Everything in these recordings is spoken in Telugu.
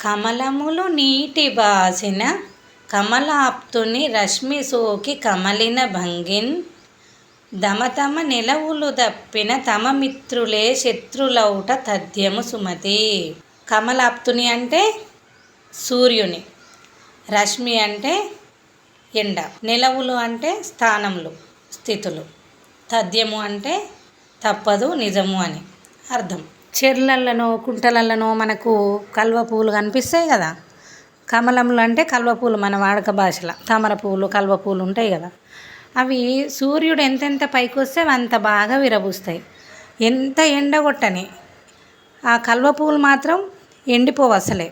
కమలములు నీటి బాసిన కమలాప్తుని రశ్మి సోకి కమలిన భంగిన్ దమతమ నిలవులు దప్పిన తమ మిత్రులే శత్రులౌట తథ్యము సుమతి. కమలాప్తుని అంటే సూర్యుని రశ్మి అంటే ఎండ నిలవులు అంటే స్థానములు స్థితులు తథ్యము అంటే తప్పదు నిజము అని అర్థం. చెర్లల్లోనో కుంటలల్లోనో మనకు కల్వ పువ్వులు కనిపిస్తాయి కదా. కమలములు అంటే కల్వ పూలు మన వాడక భాషలో. తామర పువ్వులు కల్వ పూలు ఉంటాయి కదా. అవి సూర్యుడు ఎంతెంత పైకి వస్తే అవి అంత బాగా విరబూస్తాయి. ఎంత ఎండగొట్టని ఆ కల్వ పువ్వులు మాత్రం ఎండిపోవు అసలే.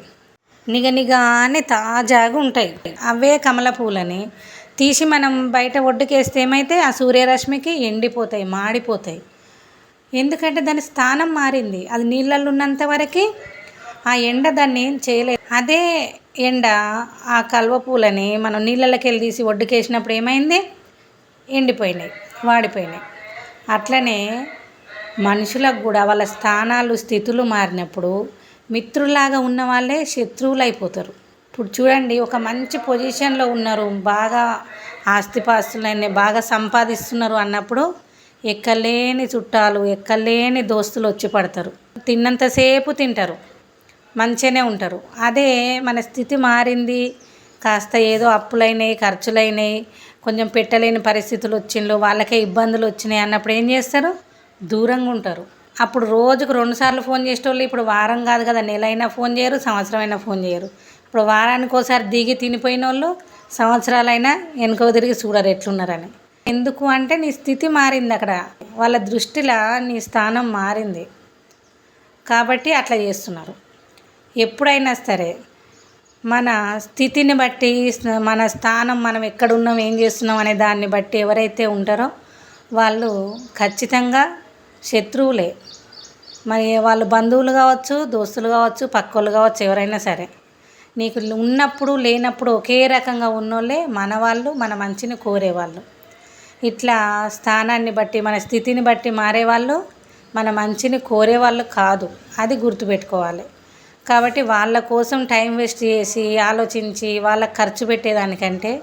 నిగనిగానే తాజాగా ఉంటాయి. అవే కమల పూలని తీసి మనం బయట ఒడ్డుకేస్తే ఏమైతే ఆ సూర్యరశ్మికి ఎండిపోతాయి మాడిపోతాయి. ఎందుకంటే దాని స్థానం మారింది. అది నీళ్ళల్లో ఉన్నంత వరకే ఆ ఎండ దాన్ని ఏం చేయలేదు. అదే ఎండ ఆ కల్వ పూలని మనం నీళ్ళలోకి వెళ్ళి తీసి ఒడ్డుకేసినప్పుడు ఏమైంది? ఎండిపోయినాయి వాడిపోయినాయి. అట్లనే మనుషులకు కూడా వాళ్ళ స్థానాలు స్థితులు మారినప్పుడు మిత్రులాగా ఉన్న వాళ్ళే శత్రువులు అయిపోతారు ఇప్పుడు చూడండి ఒక మంచి పొజిషన్లో ఉన్నారు బాగా ఆస్తిపాస్తులన్నీ బాగా సంపాదిస్తున్నారు అన్నప్పుడు ఎక్కలేని చుట్టాలు ఎక్కలేని దోస్తులు వచ్చి పడతారు. తిన్నంతసేపు తింటారు. మంచిగానే ఉంటారు. అదే మన స్థితి మారింది. కాస్త ఏదో అప్పులైనాయి ఖర్చులైనాయి కొంచెం పెట్టలేని పరిస్థితులు వచ్చిండ్రు వాళ్ళకే ఇబ్బందులు వచ్చినాయి అన్నప్పుడు ఏం చేస్తారు? దూరంగా ఉంటారు. అప్పుడు రోజుకు రెండుసార్లు ఫోన్ చేసేటోళ్ళు ఇప్పుడు వారం కాదు కదా నెల అయినా ఫోన్ చేయరు సంవత్సరం అయినా ఫోన్ చేయరు. ఇప్పుడు వారానికి ఒకసారి దిగి తినిపోయిన వాళ్ళు సంవత్సరాలైనా వెనుక తిరిగి చూడరు ఎట్లున్నారని. ఎందుకు అంటే నీ స్థితి మారింది అక్కడ. వాళ్ళ దృష్టిలో నీ స్థానం మారింది. కాబట్టి అట్లా చేస్తున్నారు. ఎప్పుడైనా సరే మన స్థితిని బట్టి మన స్థానం మనం ఎక్కడున్నాం ఏం చేస్తున్నాం అనే దాన్ని బట్టి ఎవరైతే ఉంటారో వాళ్ళు ఖచ్చితంగా శత్రువులే. మరి వాళ్ళు బంధువులు కావచ్చు దోస్తులు కావచ్చు పక్కోళ్ళు కావచ్చు ఎవరైనా సరే. నీకు ఉన్నప్పుడు లేనప్పుడు ఒకే రకంగా ఉన్నోళ్ళే మన వాళ్ళు మన మంచిని కోరేవాళ్ళు. ఇట్లా స్థానాన్ని బట్టి మన స్థితిని బట్టి మారేవాళ్ళు మన మంచిని కోరేవాళ్ళు కాదు. అది గుర్తుపెట్టుకోవాలి. కాబట్టి వాళ్ళ కోసం టైం వేస్ట్ చేసి ఆలోచించి వాళ్ళకి ఖర్చు పెట్టేదానికంటే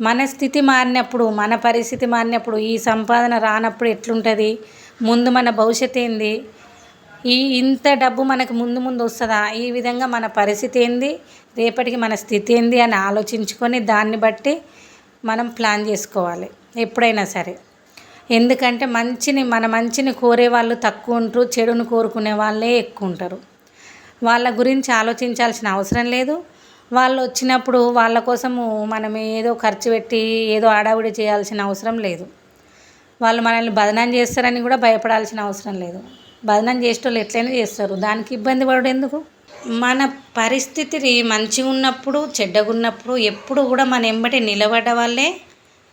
మన స్థితి మారినప్పుడు మన పరిస్థితి మారినప్పుడు ఈ సంపాదన రానప్పుడు ఎట్లుంటుంది? ముందు మన భవిష్యత్తు ఏంది? ఈ ఇంత డబ్బు మనకు ముందు ముందు వస్తుందా? ఈ విధంగా మన పరిస్థితి ఏంది? రేపటికి మన స్థితి ఏంది? అని ఆలోచించుకొని దాన్ని బట్టి మనం ప్లాన్ చేసుకోవాలి ఎప్పుడైనా సరే. ఎందుకంటే మంచిని మన మంచిని కోరే వాళ్ళు తక్కువ ఉంటారు చెడును కోరుకునే వాళ్ళే ఎక్కువ ఉంటారు. వాళ్ళ గురించి ఆలోచించాల్సిన అవసరం లేదు. వాళ్ళు వచ్చినప్పుడు వాళ్ళ కోసము మనం ఏదో ఖర్చు పెట్టి ఏదో ఆడావిడి చేయాల్సిన అవసరం లేదు. వాళ్ళు మనల్ని బదనం చేస్తారని కూడా భయపడాల్సిన అవసరం లేదు. బదనం చేసేటోళ్ళు ఎట్లయినా చేస్తారు. దానికి ఇబ్బంది పడడు ఎందుకు? మన పరిస్థితి మంచిగా ఉన్నప్పుడు చెడ్డగా ఉన్నప్పుడు ఎప్పుడు కూడా మన ఎంబటి నిలబడ్డ వాళ్ళే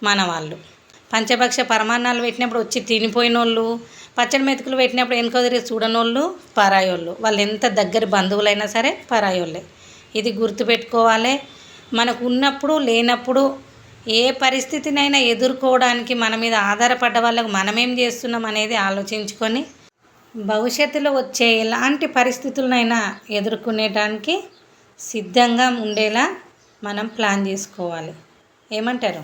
మన వాళ్ళు పంచభక్ష పరమాన్నాలు పెట్టినప్పుడు వచ్చి తినిపోయిన వాళ్ళు పచ్చడి మెతుకులు పెట్టినప్పుడు వెనుక తిరిగి చూడనోళ్ళు పరాయోళ్ళు. వాళ్ళు ఎంత దగ్గర బంధువులైనా సరే పరాయోళ్ళే. ఇది గుర్తుపెట్టుకోవాలి. మనకు ఉన్నప్పుడు లేనప్పుడు ఏ పరిస్థితినైనా ఎదుర్కోవడానికి మన మీద ఆధారపడ్డ వాళ్ళకు మనమేం చేస్తున్నాం అనేది ఆలోచించుకొని భవిష్యత్తులో వచ్చే ఎలాంటి పరిస్థితులనైనా ఎదుర్కొనేటానికి సిద్ధంగా ఉండేలా మనం ప్లాన్ చేసుకోవాలి. ఏమంటారు?